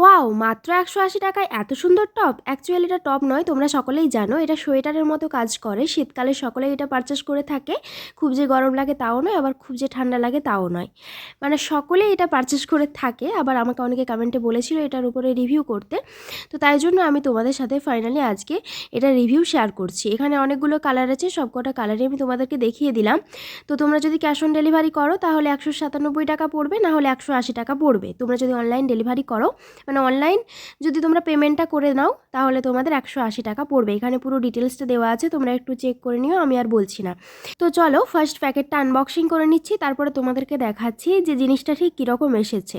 Wow, মাত্র একশো আশি টাকায় এত সুন্দর টপ? অ্যাকচুয়ালি এটা টপ নয়, তোমরা সকলেই জানো। এটা সোয়েটারের মতো কাজ করে, শীতকালে সকলেই এটা পারচেস করে থাকে। খুব যে গরম লাগে তাও নয়, আবার খুব যে ঠান্ডা লাগে তাও নয়। মানে সকলেই এটা পারচেস করে থাকে। আবার আমাকে অনেকে কমেন্টে বলেছিল এটার উপরে রিভিউ করতে। তো তাই জন্য আমি তোমাদের সাথে ফাইনালি আজকে এটা রিভিউ শেয়ার করছি। এখানে অনেকগুলো কালার আছে, সবকটা কালারই আমি তোমাদেরকে দেখিয়ে দিলাম। তো তোমরা যদি ক্যাশ অন ডেলিভারি করো, তাহলে একশো সাতানব্বই টাকা পড়বে, না হলে একশো আশি টাকা পড়বে। তোমরা যদি অনলাইন ডেলিভারি করো মানে অনলাইন যদি তোমরা পেমেন্টটা করে নাও, তাহলে তোমাদের একশো আশি টাকা পড়বে। এখানে পুরো ডিটেলসটা দেওয়া আছে, তোমরা একটু চেক করে নিও, আমি আর বলছি না। তো চলো ফার্স্ট প্যাকেটটা আনবক্সিং করে নিচ্ছি, তারপরে তোমাদেরকে দেখাচ্ছি যে জিনিসটা ঠিক কীরকম এসেছে।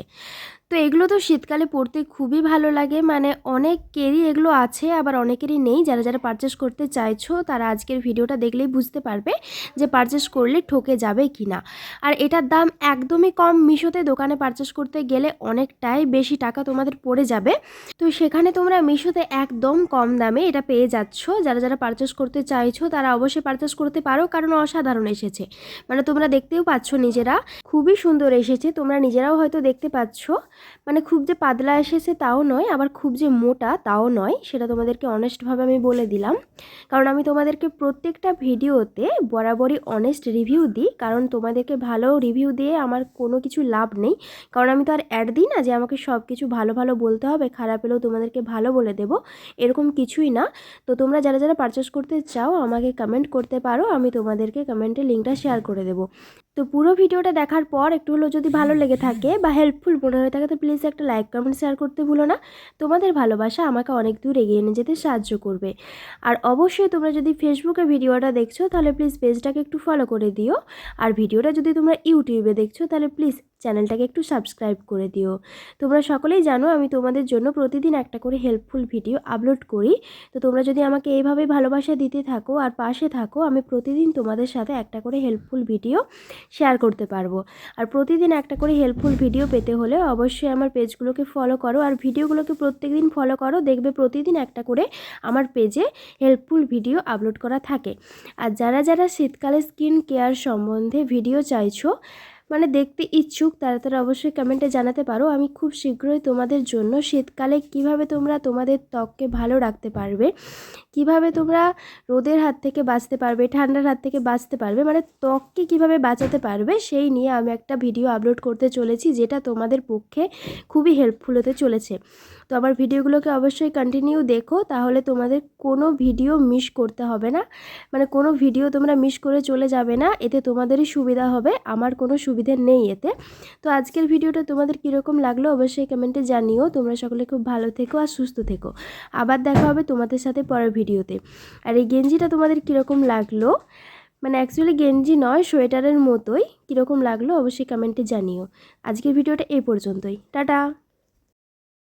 তো এগুলো তো শীতকালে পড়তে খুবই ভালো লাগে। মানে অনেক অনেকেরই এগুলো আছে, আবার অনেকেরই নেই। যারা যারা পারচেস করতে চাইছো, তারা আজকের ভিডিওটা দেখলেই বুঝতে পারবে যে পারচেস করলে ঠকে যাবে কি না আর এটার দাম একদমই কম। মিশোতে দোকানে পারচেস করতে গেলে অনেকটাই বেশি টাকা তোমাদের পড়ে যাবে। তো সেখানে তোমরা মিশোতে একদম কম দামে এটা পেয়ে যাচ্ছ। যারা যারা পারচেস করতে চাইছো, তারা অবশ্যই পারচেস করতে পারো। কারণ অসাধারণ এসেছে। মানে তোমরা দেখতেও পাচ্ছ নিজেরা। খুবই সুন্দর এসেছে। তোমরা নিজেরাও হয়তো দেখতে পাচ্ছ। মানে খুব যে পাতলা এসেছে তাও নয়, আবার খুব যে মোটা তাও নয়, সেটা তোমাদেরকে অনেস্টভাবে আমি বলে দিলাম। কারণ আমি তোমাদেরকে প্রত্যেকটা ভিডিওতে বরাবরই অনেস্ট রিভিউ দিই, কারণ তোমাদেরকে ভালো রিভিউ দিয়ে আমার কোনো কিছু লাভ নেই। কারণ আমি তো আর অ্যাড দিই না যে আমাকে সব কিছু ভালো ভালো বলতে হবে, খারাপ এলেও তোমাদেরকে ভালো বলে দেবো, এরকম কিছুই না। তো তোমরা যারা যারা পারচেস করতে চাও, আমাকে কমেন্ট করতে পারো, আমি তোমাদেরকে কমেন্টে লিঙ্কটা শেয়ার করে দেবো। তো পুরো ভিডিওটা দেখার পর একটু হলেও যদি ভালো লেগে থাকে বা হেল্পফুল মনে হয়ে থাকে তো প্লিজ একটা লাইক কমেন্ট শেয়ার করতে ভুলো না। তোমাদের ভালোবাসা আমাকে অনেক দূর এগিয়ে নিয়ে যেতে সাহায্য করবে। আর অবশ্যই তোমরা যদি ফেসবুকে ভিডিওটা দেখছ, তাহলে প্লিজ পেজটাকে একটু ফলো করে দিও। আর ভিডিওটা যদি তোমরা ইউটিউবে দেখছ, তাহলে প্লিজ চ্যানেলটাকে একটু সাবস্ক্রাইব করে দিও। তোমরা সকলেই জানো আমি তোমাদের জন্য প্রতিদিন একটা করে হেল্পফুল ভিডিও আপলোড করি। তো তোমরা যদি আমাকে এইভাবে ভালোবাসা দিতে থাকো আর পাশে থাকো, আমি প্রতিদিন তোমাদের সাথে একটা করে হেল্পফুল ভিডিও শেয়ার করতে পারব। আর প্রতিদিন একটা করে হেল্পফুল ভিডিও পেতে হলে অবশ্যই আমার পেজগুলোকে ফলো করো আর ভিডিওগুলোকে প্রত্যেক দিন ফলো করো। দেখবে প্রতিদিন একটা করে আমার পেজে হেল্পফুল ভিডিও আপলোড করা থাকে। আর যারা যারা শীতকালে স্কিন কেয়ার সম্বন্ধে ভিডিও চাইছো মানে দেখতে ইচ্ছুক, তারা তারা অবশ্যই কমেন্টে জানাতে পারো। আমি খুব শীঘ্রই তোমাদের জন্য শীতকালে কীভাবে তোমরা তোমাদের ত্বককে ভালো রাখতে পারবে, কীভাবে তোমরা রোদের হাত থেকে বাঁচতে পারবে, ঠান্ডার হাত থেকে বাঁচতে পারবে মানে ত্বককে কীভাবে বাঁচাতে পারবে, সেই নিয়ে আমি একটা ভিডিও আপলোড করতে চলেছি, যেটা তোমাদের পক্ষে খুবই হেল্পফুল হতে চলেছে। তো আমার ভিডিওগুলোকে অবশ্যই কন্টিনিউ দেখো, তাহলে তোমাদের কোনো ভিডিও মিস করতে হবে না। মানে কোনো ভিডিও তোমরা মিস করে চলে যাবে না, এতে তোমাদেরই সুবিধা হবে, আমার কোনো সুবিধে নেই এতে। তো আজকের ভিডিওটা তোমাদের কীরকম লাগল অবশ্যই কমেন্টে জানিও। তোমরা সকলে খুব ভালো থেকো আর সুস্থ থেকো। আবার দেখা হবে তোমাদের সাথে পরের ভিডিওতে। আর এই গেঞ্জিটা তোমাদের কীরকম লাগল? মানে অ্যাকচুয়ালি গেঞ্জি নয়, সোয়েটারের মতোই। কীরকম লাগল অবশ্যই কমেন্টে জানিও। আজকের ভিডিওটা এই পর্যন্তই। টাটা!